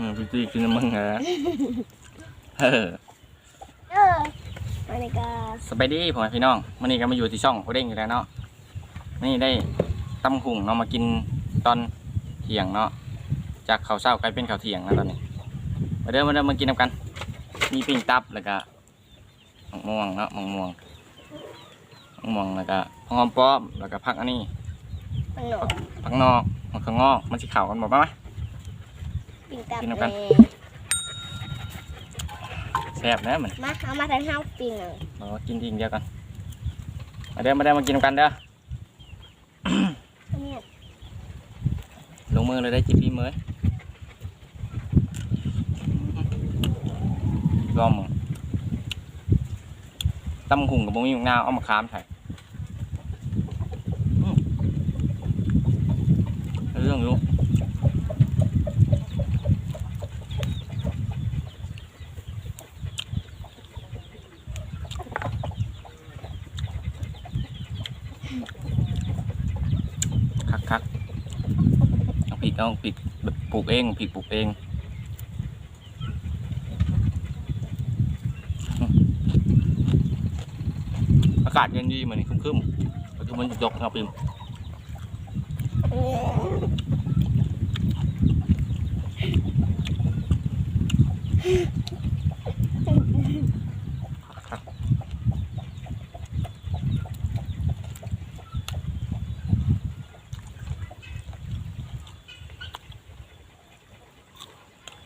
อืมพี่จีกินน้ำมึงเหรอเออเอออันนี้ก็สบายดีผมพี่น้องวันนี้ก็มาอยู่ที่ช่องโคเด้งอยู่แล้วเนาะนี่ได้ตำหุ่งเนาะมากินตอนเที่ยงเนาะจากข้าวเช้ากลายเป็นข้าวเที่ยงแล้วตอนนี้มาเดินมาเดินมากินน้ำกัน มีปิ้งตับแล้วก็มะม่วงเนาะมะม่วงมะม่วงแล้วก็หอมป้อมแล้วก็ผักอันนี้มันหนอกผักนอกมันข้างงอกมันสิเข่ากันบอกป่ะปิ่งตับ กินเลน้ำกันยแซ่บนะเหมือนมาเอามาทางห้าปิ่งอะเรากินทีเดียวกันมาเดินมาเดินมากินน้ำกันเด้ออันเนี่ยลงมือเลยได้จิบพี่มือลองมึงตำหุ่งกับบุ้งมะนาวเอามาค้ามใส่อืมเรื่องรู้คักคัก ๆเองปิกแบบปลูกเองพริกปลูกเองอากาศเย็นดีเหมือนคึ้มๆแต่คือมันยกเงาปิม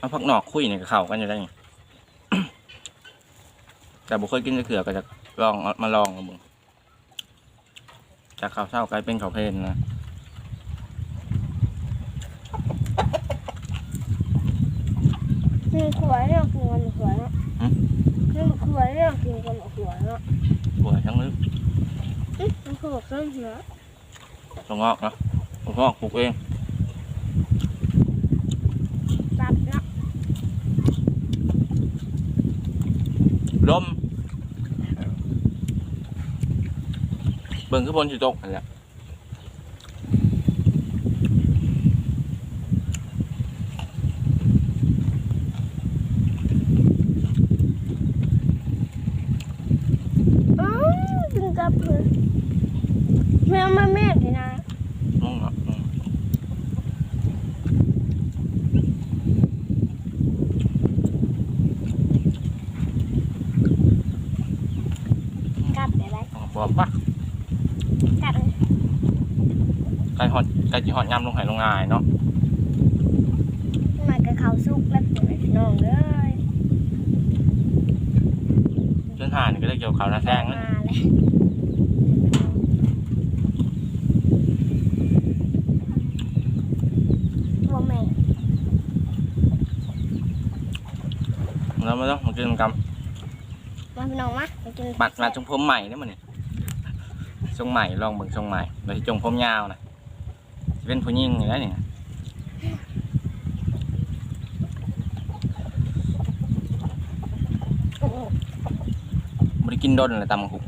เอาพักหนอกคุยเนี่ยกับเขากันอยู่ได้ไงแต่บุเคยกินจะเขือก็จะลองเอามาลองกับมึงจากข้าวเช้ากลายเป็นข้าวเพลนนะคือขวดเนี่ยกินกันขวดเนาะคือขวดเนี่ยกินกันขวดเนาะสวยทั้งนึกอื้อมันขวดเครื่องเนาะตรงงอกเนาะตรงงอกปลูกเอง ตับเนาะ ลมเบิ่งขึ้นบนสิตกนั่นแหละ อ้าวกินกับเพื่อนแม่มาแม่ดีนะ นุ่งเนาะอืม กัดไปไร เอา บอกปะกัดเลยไก่หอดไก่จีหอดยำลงไหลงงายเนาะมันกับเขาสุกแล้วเป็นพี่น้องเลยเส้นหานี่ก็ได้เกี่ยวเขาวหน้าแซงนั่นมาเลยตัวแม่แล้วมาต้องมากินกันมาพี่น้องมาไปกิน บัดมาจงผมใหม่เนี่ยมันนี่ ทรงใหม่ลองเบิ่งทรงใหม่เราที่จงผมยาวนะจะเป็นผู้หญิงอยู่แล้วนี่บริกินดนเลยตำหุง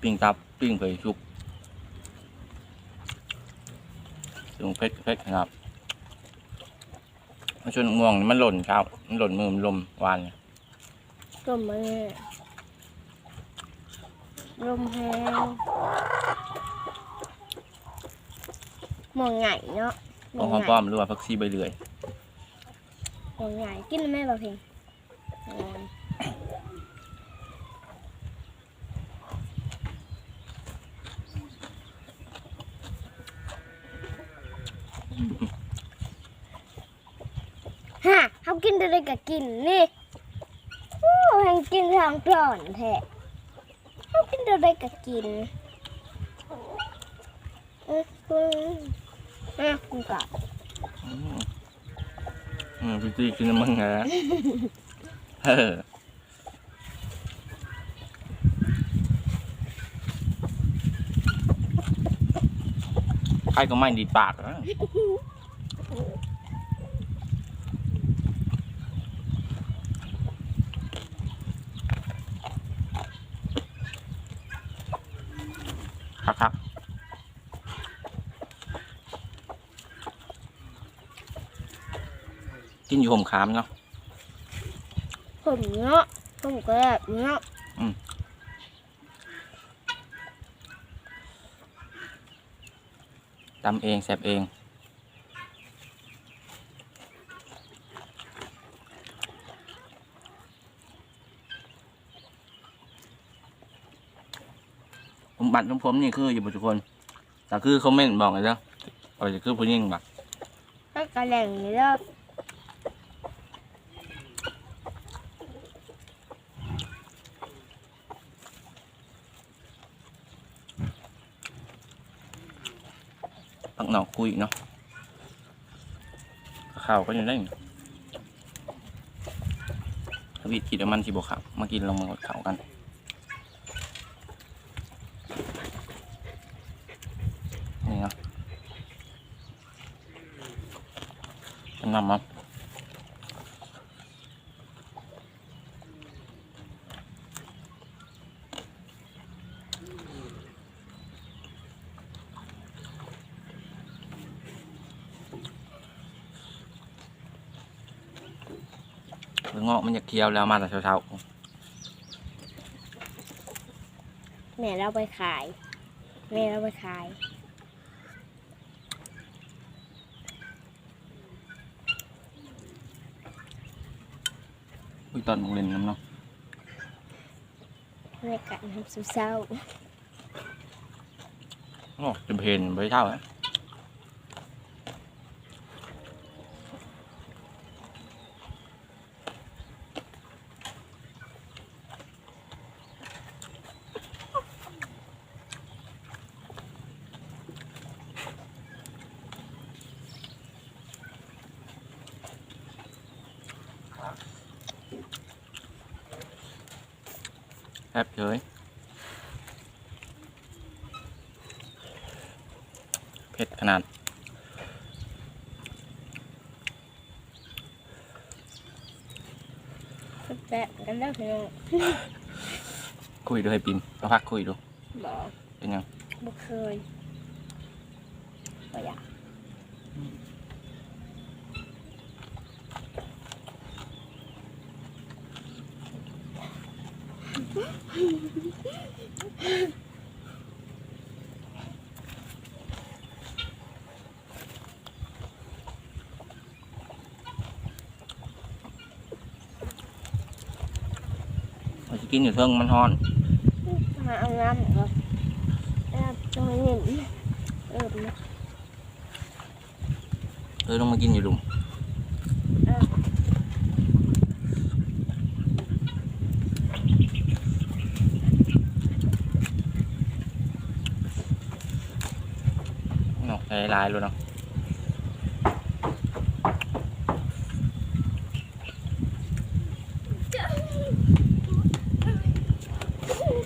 ปิ้งตับปิ้งเคยชุบ ถึงเพชรเพชรครับมาชวนม่วงนี่มันหล่นครับ มันหล่นมือมันลมวานเนี่ยตัวแม่ลมแห้งหมองใหญ่เนาะพอหอมป้อมหรือว่าพักซีใบเลื่อยหมองใหญ่กินแม่บ่เพียงอืม ฮะเขา กินอะไรก็กินนี่โอ้แหงกินทางก่อนแท้เขากินอะไรก็กินเอ้ยอืมอะกูกลับอืมอืมพี่จีกินมึงเหรอเอใครก็ไม่ดีปากนะ ครับ กินอยู่ห่มขามเนาะผมเนาะผมก็แบบเนาะตำเองแสบเอง มบัตรของผมนี่คืออยู่บนทุกคนแต่คือคอมเมนต์บอกเลยเด้อเอาจะคือผู้หญิงบักถ้กระแหล่งนี่แล้วปักหนอกคุยเนาะข้าวก็ยู่ได้ทวีตกินมันสิบวขาวมากินลงมาหดเขากันเนาะมั นำมาเงาะมันอยากเคี้ยวแล้วมาแต่เช้าๆแม่เราไปขาย แม่เราไปขาย ๆอุ้ย ตอนโรงเรียนน้ำเนาะแม่กัดน้ำสุเศร้าโอ้จะเพลินไปเท่าอะ แอบเฉยเผ็ดขนาด แปะกันแล้วพี่น้องคุยด้วยปิมมาพักคุยดูบอกเป็นยัง บ่เคยบ่อยาก เราจะกินอยู่เทิงมันฮ้อนมาเอาน้ำเหรอน้ำตรงนี้เออนะเออต้องมากินอยู่ลุมเนาะใช้ลายเลยเนาะ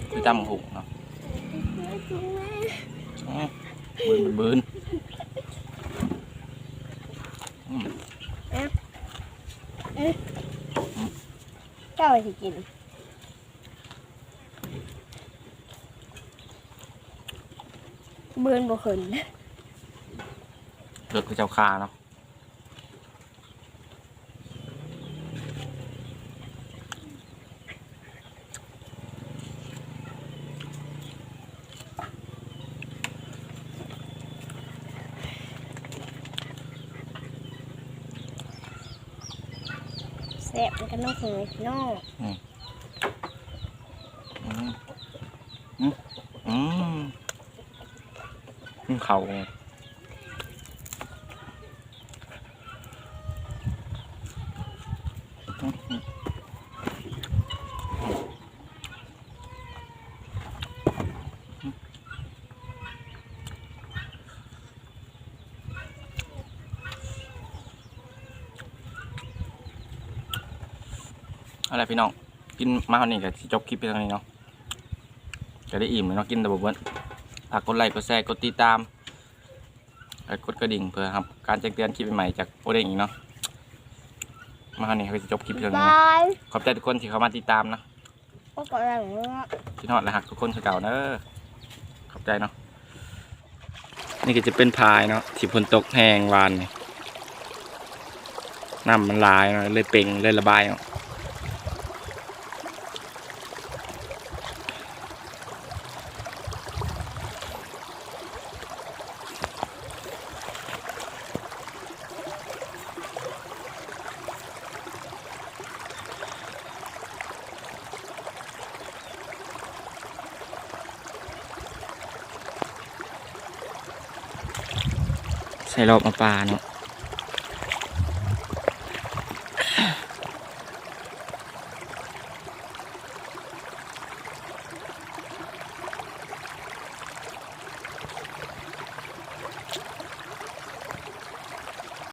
คือจำหุกเนาะอื้อบืนบืนอืมเจ้าสิกินเบือนบ่ขึ้น เลือกคือเจ้าคาเนาะแซ่บมันก็น้องเคยน้องอืมอืมอืมอืมเขา อะไรพี่น้อง กินมาคนนี้ก็จบคลิปไปตรงนี้เนาะจะได้อิ่มเลยเนาะกินแต่บเบิ้ลฝากกดไลค์กดแชร์กดติดตามกดกระดิ่งเพื่อครับการแจ้งเตือนคลิปใหม่จากโอเด้งอีกเนาะมาคนนี้เขาจะจบคลิปไปตรงนี้ขอบใจทุกคนที่เข้ามาติดตามนะที่นอดรหักทุกคนเก่าเนอะขอบใจเนาะนี่ก็จะเป็นพายเนาะที่ฝนตกแห้งวานน้ำมันลายเนาะเลยเป่งเลยระบายเนาะ ใส่รอบมาปลาเนาะ